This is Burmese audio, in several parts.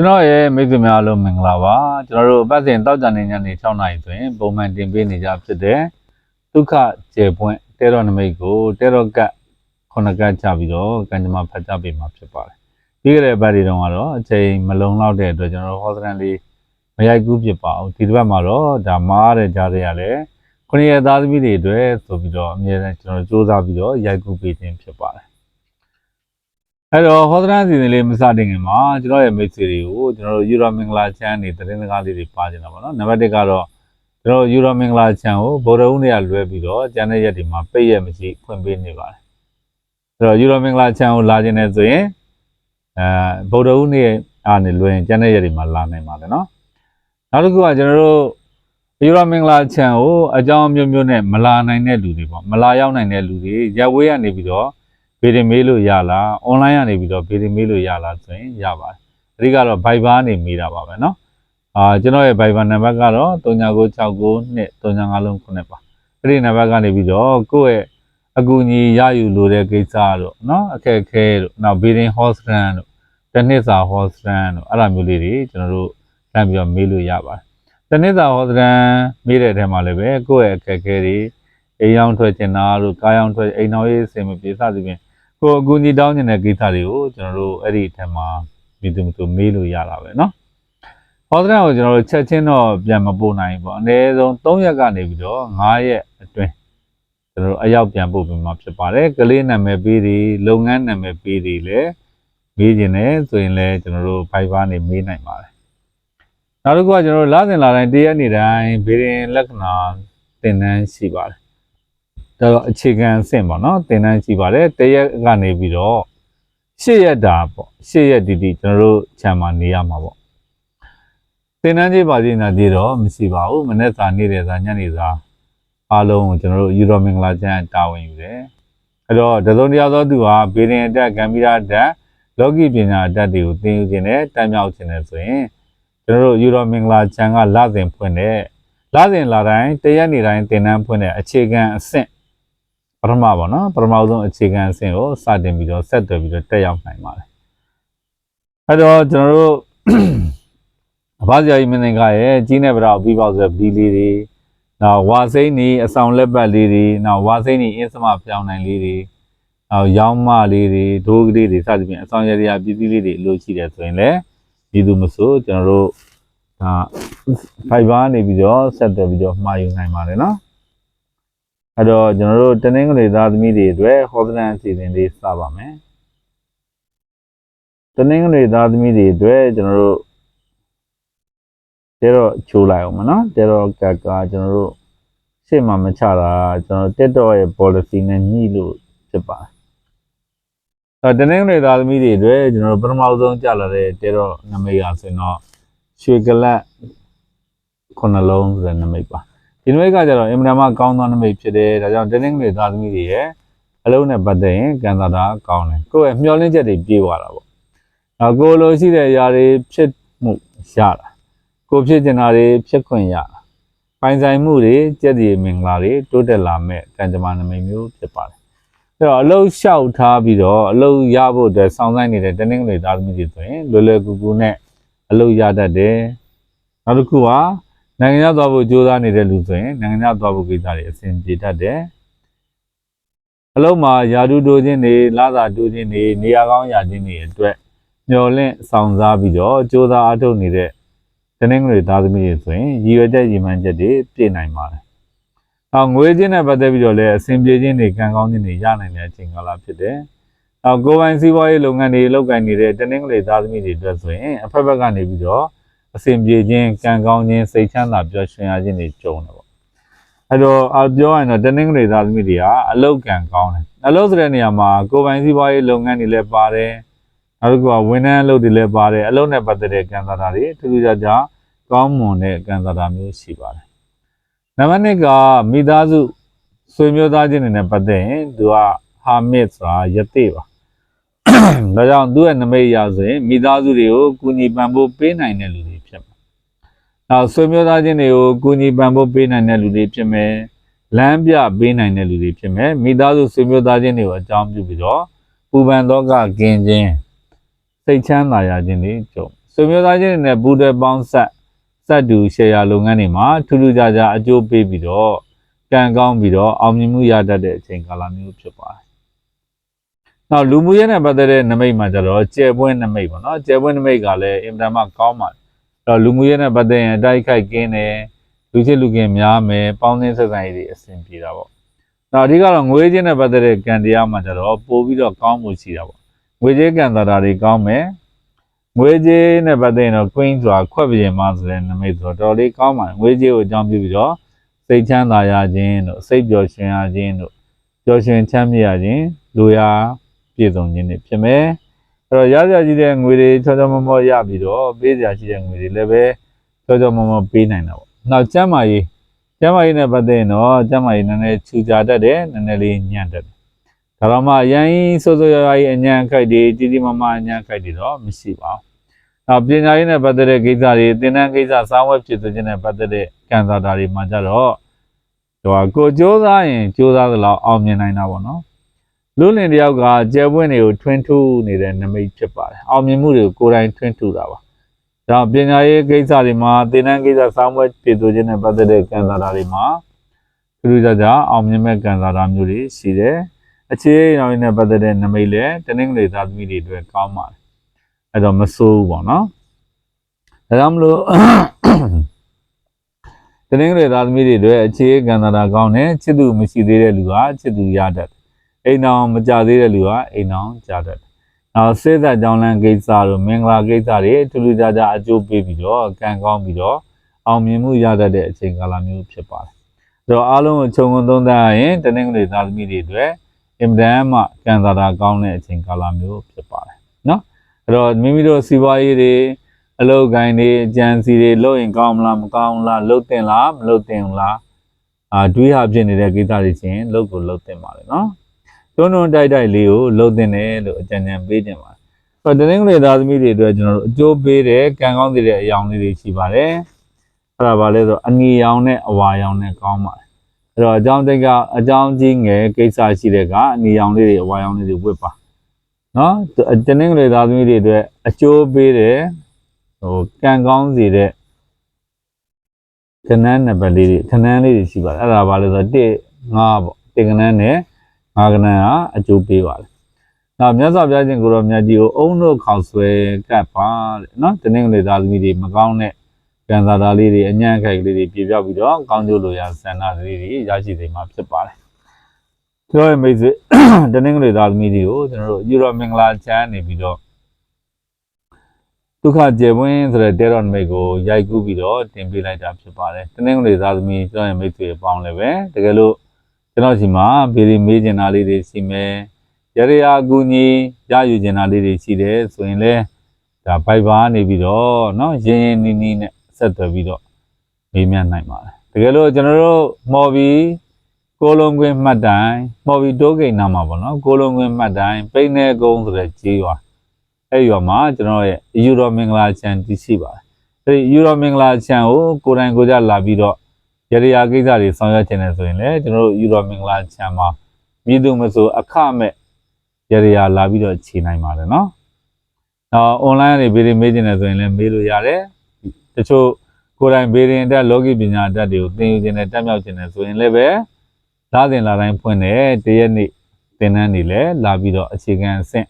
ကျွန်တော်ရဲ့မိတ်ဆွေများအားလုံးမင်္ဂလာပါကျွန်တော်တို့အပတ်စဉ်တောက်ကြနေညနေ6နာရီဆိုရင်ပုံမှန်တင်ပေးနေကြဖြစ်တဲ့ဒုက္ခကျေပွင့်တဲတော်နမိတ်ကိုတဲတော်ကတ်ခုနကတ်ချပြီးတော့ကံကြမ္မာဖတ်ကြပေးမှာဖြစ်ပါတယ်ပြီးခဲ့တဲ့ဘက်ဒီတုန်းကတော့အချိန်မလုံလောက်တဲ့အတွက်ကျွန်တော်တို့ဟောစတန်လေးမရိုက်ကူးဖြစ်ပါဘူးဒီတစ်ပတ်မှာတော့ဒါမားတဲ့ကြားရရလဲခုနှစ်ရက်သားသမီးတွေအတွက်ဆိုပြီးတော့အမြဲတမ်းကျွန်တော်တို့စူးစမ်းပြီးတော့ရိုက်ကူးပေးခြင်းဖြစ်ပါတယ် အဲ့တော့ဟောဒရန်စီစဉ်လေးမစတင်ခင်မှာကျွန်တော်ရဲ့မိတ်ဆွေတွေကိုကျွန်တော်တို့ယူရိုမင်္ဂလာချမ်းနေသတင်းစကားလေးတွေပါချင်တာပေါ့နော်နံပါတ်1ကတော့ကျွန်တော်ယူရိုမင်္ဂလာချမ်းကိုဗုဒ္ဓဦးနေ့ကလွဲပြီးတော့ကျန်တဲ့ရက်တွေမှာပိတ်ရက်မရှိဖွင့်ပေးနေပါတယ်အဲ့တော့ယူရိုမင်္ဂလာချမ်းကိုလာခြင်းနဲ့ဆိုရင်အဲဗုဒ္ဓဦးနေ့အားနေလွဲရင်ကျန်တဲ့ရက်တွေမှာလာနိုင်ပါတယ်နော်နောက်တစ်ခုကကျွန်တော်တို့ယူရိုမင်္ဂလာချမ်းကိုအကြောင်းအမျိုးမျိုးနဲ့မလာနိုင်တဲ့လူတွေပေါ့မလာရောက်နိုင်တဲ့လူတွေရက်ဝေးကနေပြီးတော့ ဗီဒီမေးလို့ရလားအွန်လိုင်းကနေပြီးတော့ဗီဒီမေးလို့ရလားဆိုရင်ရပါတယ်အဓိကတော့ Viber နေမိတာပါပဲเนาะအာကျွန်တော်ရဲ့ Viber နံပါတ်ကတော့39692355လုံးခုနှစ်ပါအဲ့ဒီနံပါတ်ကနေပြီးတော့ကိုယ့်ရဲ့အကူအညီရယူလိုတဲ့ကိစ္စတို့เนาะအခက်အခဲတို့နောက် Bidding Host Run တို့တစ်နှစ်စာ Host Run တို့အဲ့လိုမျိုးလေးတွေကျွန်တော်တို့လမ်းပြီးတော့မေးလို့ရပါတယ်တစ်နှစ်စာ Host Run မေးတဲ့အထက်မှာလည်းပဲကိုယ့်ရဲ့အခက်အခဲတွေအိမ်အောင်ထွက်ကျင်တာတို့ကားအောင်ထွက်အိမ်တော်ရေးအဆင်မပြေစသဖြင့် ကိုအကူအညီတောင်းနေတဲ့ကိစ္စတွေကိုကျွန်တော်တို့အဲ့ဒီအထက်မှာမိသူမသူမေးလို့ရတာပဲเนาะဟောဒရန်ကိုကျွန်တော်တို့ချက်ချင်းတော့ပြန်မပို့နိုင်ဘူးပေါ့အနည်းဆုံး3ရက်ကနေပြီးတော့9ရက်အတွင်းကျွန်တော်တို့အရောက်ပြန်ပို့ပေးမှာဖြစ်ပါတယ်ကလေးနာမည်ပေးတွေလုပ်ငန်းနာမည်ပေးတွေလည်းမေးခြင်းနဲ့ဆိုရင်လည်းကျွန်တော်တို့ Viber နေမေးနိုင်ပါတယ်နောက်တစ်ခုကကျွန်တော်တို့လစဉ်လာတိုင်းတရက်နေ့တိုင်းဗီရင်လက္ခဏာသင်တန်းရှိပါတယ် ဒါတော့အခြေခံအဆင့်ပေါ့နော်သင်တန်းရှိပါတယ်တရက်ကနေပြီးတော့ရှစ်ရက်တာပေါ့ရှစ်ရက်တီတီကျွန်တော်တို့ခြံမှာနေရမှာပေါ့သင်တန်းကြီးပါစီနာတည်တော့မရှိပါဘူးမနေ့စာနေတဲ့စာညနေစာအားလုံးကိုကျွန်တော်တို့ယူရိုမင်္ဂလာကျမ်းတာဝန်ယူတယ်အဲ့တော့တစုံတယောက်သောသူဟာဘေဒင်အတက်ကံမီရာတက်လောကီပညာအတက်တွေကိုသင်ယူခြင်းနဲ့တမ်းမြောက်ခြင်းနဲ့ဆိုရင်ကျွန်တော်တို့ယူရိုမင်္ဂလာကျမ်းကလစဉ်ဖွင့်တဲ့လစဉ်လာတိုင်းတရက်နေတိုင်းသင်တန်းဖွင့်တဲ့အခြေခံအဆင့် ပထမပေါ့နော်ပထမဆုံးအခြေခံအဆင့်ကိုစတင်ပြီးတော့ဆက်သွယ်ပြီးတော့တက်ရောက်နိုင်ပါတယ်အဲ့တော့ကျွန်တော်တို့အဘဇာကြီးမင်းသင်္ကာရဲ့ကြီးနေပရောပြီးပေါ့ဆိုတော့ဘီလေးတွေနောက်ဝါစိမ့်နေအဆောင်လက်ပတ်လေးတွေနောက်ဝါစိမ့်နေအင်းစမပြောင်းနိုင်လေးတွေနောက်ရောင်းမလေးတွေဒိုးကလေးတွေစသဖြင့်အဆောင်ရရပစ္စည်းလေးတွေအလို့ရှိတယ်ဆိုရင်လည်းဒီသူမဆိုကျွန်တော်တို့ဒါ Fiverr နေပြီးတော့ဆက်သွယ်ပြီးတော့မှာယူနိုင်ပါတယ်နော် အဲ့တော့ကျွန်တော်တို့တနင်္ဂနွေသားသမီးတွေအတွက်ဟောဒရန်အစီအစဉ်လေးစပါမယ်တနင်္ဂနွေသားသမီးတွေအတွက်ကျွန်တော်တို့တဲတော့ချိုးလိုက်အောင်မနော်တဲတော့ကကကျွန်တော်တို့ရှေ့မှာမချတာကျွန်တော်တက်တော့ရဲ့ policy နဲ့ညှိလို့ဖြစ်ပါတယ်အဲ့တနင်္ဂနွေသားသမီးတွေအတွက်ကျွန်တော်တို့ပထမဆုံးကြာလာတဲ့တဲတော့နမိတ်ရဆိုရင်တော့ရွှေကလတ်ခုနှလုံးဆိုတဲ့နမိတ်ပါ ဒီနမိတ်ကကြတော့အင်မတန်မှကောင်းသောနမိတ်ဖြစ်တယ်ဒါကြောင့်တင်းတင်းကလေးသားသမီးတွေရဲ့အလုံးနဲ့ပတ်သက်ရင်ကန်သာတာကောင်းတယ်ကိုယ့်ရဲ့မျှော်လင့်ချက်တွေပြေးသွားတာပေါ့နောက်ကိုယ်လိုရှိတဲ့ຢာတွေဖြစ်မှုရတာကိုယ်ဖြစ်ကျင်တာတွေဖြစ်ခွင့်ရတာပိုင်ဆိုင်မှုတွေကြက်ဒီမင်္ဂလာတွေတိုးတက်လာမဲ့ကံကြမ္မာနမိတ်မျိုးဖြစ်ပါတယ်အဲ့တော့အလုံးလျှောက်ထားပြီးတော့အလုံးရဖို့အတွက်စောင့်ဆိုင်နေတဲ့တင်းတင်းကလေးသားသမီးတွေဆိုရင်လွယ်လွယ်ကူကူနဲ့အလုံးရတတ်တယ်နောက်တစ်ခုက နိုင်ငံခြားသွားဖို့ကြိုးစားနေတဲ့လူဆိုရင်နိုင်ငံခြားသွားဖို့ကိစ္စတွေအဆင်ပြေတတ်တယ်။အလုံးမှာယာတုတိုးခြင်းတွေလာသာတိုးခြင်းတွေနေရာကောင်းရာခြင်းတွေအတွက်မျော်လင့်ဆောင်စားပြီးတော့ကြိုးစားအားထုတ်နေတဲ့တနင်္ဂနွေသားသမီးတွေဆိုရင်ရည်ရွယ်ချက်ရည်မှန်းချက်တွေပြည့်နိုင်ပါတယ်။နောက်ငွေချင်းနဲ့ပတ်သက်ပြီးတော့လည်းအဆင်ပြေခြင်းတွေကံကောင်းခြင်းတွေရနိုင်တဲ့အချိန်ကာလဖြစ်တယ်။နောက်ကိုယ်ပိုင်စီးပွားရေးလုပ်ငန်းတွေလုပ်ကိုင်နေတဲ့တနင်္ဂနွေသားသမီးတွေအတွက်ဆိုရင်အဖက်ဖက်ကနေပြီးတော့ အစဉ်ပြေခြင်းကံကောင်းခြင်းစိတ်ချမ်းသာပျော်ရွှင်ရခြင်းတွေကြုံတယ်ပေါ့အဲ့တော့အပြောရရင်တော့တနင်္ဂနွေသားသမီးတွေကအလုတ်ကံကောင်းတယ်အလုတ်ဆိုတဲ့နေရာမှာကိုယ်ပိုင်စီးပွားရေးလုပ်ငန်းတွေလည်းပါတယ်နောက်တစ်ခုကဝန်ထမ်းအလုပ်တွေလည်းပါတယ်အလုပ်နဲ့ပတ်သက်တဲ့ကံသာတာတွေထူးထူးခြားခြားကောင်းမွန်တဲ့ကံသာတာမျိုးရှိပါတယ်နံပါတ်2ကမိသားစုဆွေမျိုးသားချင်းတွေနဲ့ပတ်သက်ရင်သူကဟာမစ်ဆိုတာယသိပါဒါကြောင့်သူ့ရဲ့နမိတ်အရဆိုရင်မိသားစုတွေကိုကူညီပံ့ပိုးပေးနိုင်တဲ့လူတွေဖြစ်မှာ။ နောက်ဆွေမျိုးသားချင်းတွေကိုကူညီပံ့ပိုးပေးနိုင်တဲ့လူတွေဖြစ်မယ်။လမ်းပြပေးနိုင်တဲ့လူတွေဖြစ်မယ်။မိသားစုဆွေမျိုးသားချင်းတွေကိုအကြောင်းပြုပြီးတော့ပူပန်တော့ကကင်းခြင်းစိတ်ချမ်းသာရခြင်းတွေကြုံဆွေမျိုးသားချင်းတွေနဲ့ပူးတွဲပေါင်းဆက်ဆက်တူရှယ်ယာလုပ်ငန်းတွေမှာထူးထူးခြားခြားအကျိုးပေးပြီးတော့ကံကောင်းပြီးတော့အောင်မြင်မှုရတတ်တဲ့အချိန်ကာလမျိုးဖြစ်ပါတယ်။နောက်လူမှုရေးနဲ့ပတ်သက်တဲ့နမိတ်မှာကျတော့ကျယ်ပွင့်နမိတ်ပေါ့နော်ကျယ်ပွင့်နမိတ်ကလည်းအင်တာမကောင်းပါတယ်။အဲ့ တော့လူမှုရေးနဲ့ပတ်သက်ရင်အတိုက်ခိုက်ကင်းတယ်လူချစ်လူခင်များမယ်ပေါင်းသင်းဆက်ဆံရေးတွေအဆင်ပြေတာပေါ့။နောက်အဓိကတော့ငွေချင်းနဲ့ပတ်သက်တဲ့ကံတရားမှာကျတော့ပို့ပြီးတော့ကောင်းမှုရှိတာပေါ့။ငွေချင်းကံတာတာတွေကောင်းမယ်။ငွေကြေးနဲ့ပတ်သက်ရင်တော့ queen ဆိုတာခွက်ပြင်မဆိုတဲ့နမိတ်ဆိုတော့တော်တော်လေးကောင်းပါတယ်ငွေကြေးကိုအကြောင်းပြုပြီးတော့စိတ်ချမ်းသာရခြင်းတို့စိတ်ပျော်ရွှင်ရခြင်းတို့ပျော်ရွှင်ချမ်းမြေ့ရခြင်းလူရာပြည့်စုံခြင်းတွေဖြစ်မယ် အဲ့တော့ရစရာရှိတဲ့ငွေတွေချောချောမောမောရပြီးတော့ပေးစရာရှိတဲ့ငွေတွေလည်းပဲချောချောမောမောပေးနိုင်တာပေါ့နောက်ကျမ်းမာရေးကျမ်းမာရေးနဲ့ပတ်သက်ရင်တော့ကျမ်းမာရေးနည်းနည်းချူကြတတ်တယ်နည်းနည်းလေးညံ့တတ်တယ်ဒါတော့မှအရင်စိုးစိုးရွားရွားကြီးအညံ့ခိုက်တွေတီတီမမအညံ့ခိုက်တွေတော့မရှိပါဘူးနောက်ပညာရေးနဲ့ပတ်သက်တဲ့ကိစ္စတွေသင်တန်းကိစ္စစာဝတ်ဖြစ်သူချင်းနဲ့ပတ်သက်တဲ့ကံစားတာတွေမှာကြတော့ဟိုကိုစ조사ရင်စ조사သလောက်အောင်မြင်နိုင်တာပေါ့နော် လူလင်တယောက်ကကျဲပွင့်တွေကိုထွင်းထူးနေတဲ့နမိတ်ဖြစ်ပါတယ်အောင်မြင်မှုတွေကိုကိုယ်တိုင်ထွင်းထူးတာပါဒါပညာရေးကိစ္စတွေမှာသင်တန်းကိစ္စစာဝတ်ဖြစ်သူချင်းနဲ့ပတ်သက်တဲ့ကံစားတာတွေမှာထူးထူးခြားခြားအောင်မြင်မဲ့ကံစားတာမျိုးတွေရှိတယ်အခြေအရောင်းနဲ့ပတ်သက်တဲ့နမိတ်လည်းတနင်္ဂနွေသားသမီးတွေအတွက်ကောင်းပါတယ်အဲ့တော့မဆိုးဘူးပေါ့နော်ဒါကြောင့်မလို့တနင်္ဂနွေသားသမီးတွေအတွက်အခြေကံတာကောင်းတယ်ချစ်သူမရှိသေးတဲ့လူကချစ်သူရတတ်တယ် အိမ်အောင်မကြသေးတဲ့လူကအိမ်အောင်ကြတတ်တယ်နောက်စေသက်ကြောင်းလန်းကိစ္စတို့မင်္ဂလာကိစ္စတွေထူးထူးခြားခြားအကျိုးပေးပြီးတော့ကံကောင်းပြီးတော့အောင်မြင်မှုရတတ်တဲ့အချိန်ကာလမျိုးဖြစ်ပါတယ်အဲ့တော့အားလုံးကိုခြုံငုံသုံးသပ်ရရင်တနင်္ဂနွေသားသမီးတွေအတွက်အင်မတန်မှကံတာကောင်းတဲ့အချိန်ကာလမျိုးဖြစ်ပါတယ်နော်အဲ့တော့မိမိတို့စီးပွားရေးတွေအလုပ်ကိုင်းတွေအကြံစီတွေလုပ်ရင်ကောင်းမလားမကောင်းဘူးလားလုပ်တင်လားမလုပ်တင်ဘူးလားအာတွေးဟာဖြစ်နေတဲ့ကိစ္စတွေချင်းလုပ်ကိုလုပ်တင်ပါလေနော် တွန်းတွန်းတိုက်တိုက်လေးကိုလုပ်တင်တယ်လို့အကြံဉာဏ်ပေးတင်ပါတယ်အဲ့တော့တနင်္ဂနွေသားသမီးတွေအတွက်ကျွန်တော်တို့အကျိုးပေးတဲ့ကံကောင်းတဲ့အယောင်လေးတွေရှိပါတယ်အဲ့ဒါပါလဲဆိုတော့အငီရောင်နဲ့အဝါရောင်နဲ့ကောင်းပါတယ်အဲ့တော့အကြောင်းတိတ်ကအကြောင်းကြီးငယ်ကိစ္စရှိတဲ့ကအနီရောင်လေးတွေအဝါရောင်လေးတွေဝတ်ပါနော်တနင်္ဂနွေသားသမီးတွေအတွက်အကျိုးပေးတဲ့ဟိုကံကောင်းစေတဲ့ခဏန်းနံပါတ်လေးတွေခဏန်းလေးတွေရှိပါတယ်အဲ့ဒါဘာလဲဆိုတော့1 5ပေါ့တင်ခဏန်းနဲ့ 5ခဏန်းကအကျိုးပေးပါတယ်နောက်မြတ်စွာဘုရားရှင်ကိုရောမြတ်ကြီးကိုအုံတို့ခေါက်ဆွဲကပ်ပါတဲ့နော်တနင်္ဂနွေသားသမီးတွေမကောင်းတဲ့ကံစားတာလေးတွေအညံ့ခိုက်ကလေးတွေပြေပြောက်ပြီးတော့ကောင်းကျိုးလိုရာဆန္ဒလေးတွေရရှိစေမှာဖြစ်ပါတယ်ပြောရမိတ်ဆွေတနင်္ဂနွေသားသမီးတွေကိုကျွန်တော်တို့ယူရောမင်္ဂလာချမ်းနေပြီးတော့ဒုက္ခကျေပွင့်ဆိုတဲ့တဲတော်နမိတ်ကိုရိုက်ကူးပြီးတော့တင်ပေးလိုက်တာဖြစ်ပါတယ်တနင်္ဂနွေသားသမီးကျွန်တော်ရဲ့မိတ်ဆွေအပေါင်းလည်းပဲတကယ်လို့ ကျွန်တော်စီမှာဗီဒီမေးချင်တာလေးတွေရှိမယ်ရရရာအကူကြီးရယူချင်တာလေးတွေရှိတယ်ဆိုရင်လည်းဒါဘိုက်ဘာနေပြီးတော့เนาะရင်းရင်းနီးနီးနဲ့ဆက်သွယ်ပြီးတော့မေးမြန်းနိုင်ပါတယ်တကယ်လို့ကျွန်တော်တို့မော်ဘီကိုလုံးကွင်းမှတ်တိုင်မော်ဘီတိုးဂိန်နာမှာပေါ့နော်ကိုလုံးကွင်းမှတ်တိုင်ပိန်းနေကုန်းဆိုတဲ့ကြေးရွာအဲ့ရွာမှာကျွန်တော်ရဲ့ယူရိုမင်္ဂလာချန်တည်ရှိပါတယ်အဲ့ဒီယူရိုမင်္ဂလာချန်ကိုကိုယ်တိုင်ကိုယ်ကြလာပြီးတော့ ရရရာကိစ္စတွေဆောင်ရွက်ခြင်းနဲ့ဆိုရင်လည်းကျွန်တော်တို့ယူရိုမင်္ဂလာချန်မှာမြည်သူမဆိုအခမဲ့ရရရာလာပြီးတော့ခြေနိုင်ပါတယ်နော်နောက် online ကနေဗီဒီယိုမေးခြင်းနဲ့ဆိုရင်လည်းမေးလို့ရတယ်တချို့ကိုယ်တိုင်ဗီဒီယိုတက်လောကီပညာတက်တွေကိုသင်ယူခြင်းနဲ့တက်မြောက်ခြင်းနဲ့ဆိုရင်လည်းပဲလာတင်လာတိုင်းဖွင့်တယ်တရက်နေ့သင်တန်းတွေလည်းလာပြီးတော့အခြေခံအဆင့်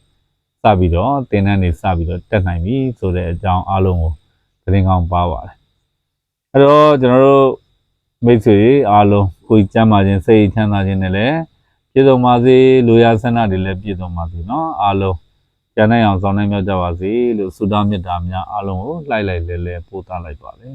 စပြီးတော့သင်တန်းတွေစပြီးတော့တက်နိုင်ပြီဆိုတဲ့အကြောင်းအားလုံးကိုသတင်းကောင်းပါပါတယ်အဲ့တော့ကျွန်တော်တို့ မိတ်ဆွေအားလုံးကိုယ်ကျမ်းပါခြင်းစိတ်ချမ်းသာခြင်းနဲ့လည်းပြည့်စုံပါစေလိုရာဆန္ဒတွေလည်းပြည့်စုံပါစေနော်အားလုံးကျန်နိုင်အောင်ဆောင်နိုင်မြောက်ကြပါစေလို့ဆုတောင်းမေတ္တာများအားလုံးကိုလှိုက်လိုက်လဲလဲပို့သလိုက်ပါတယ်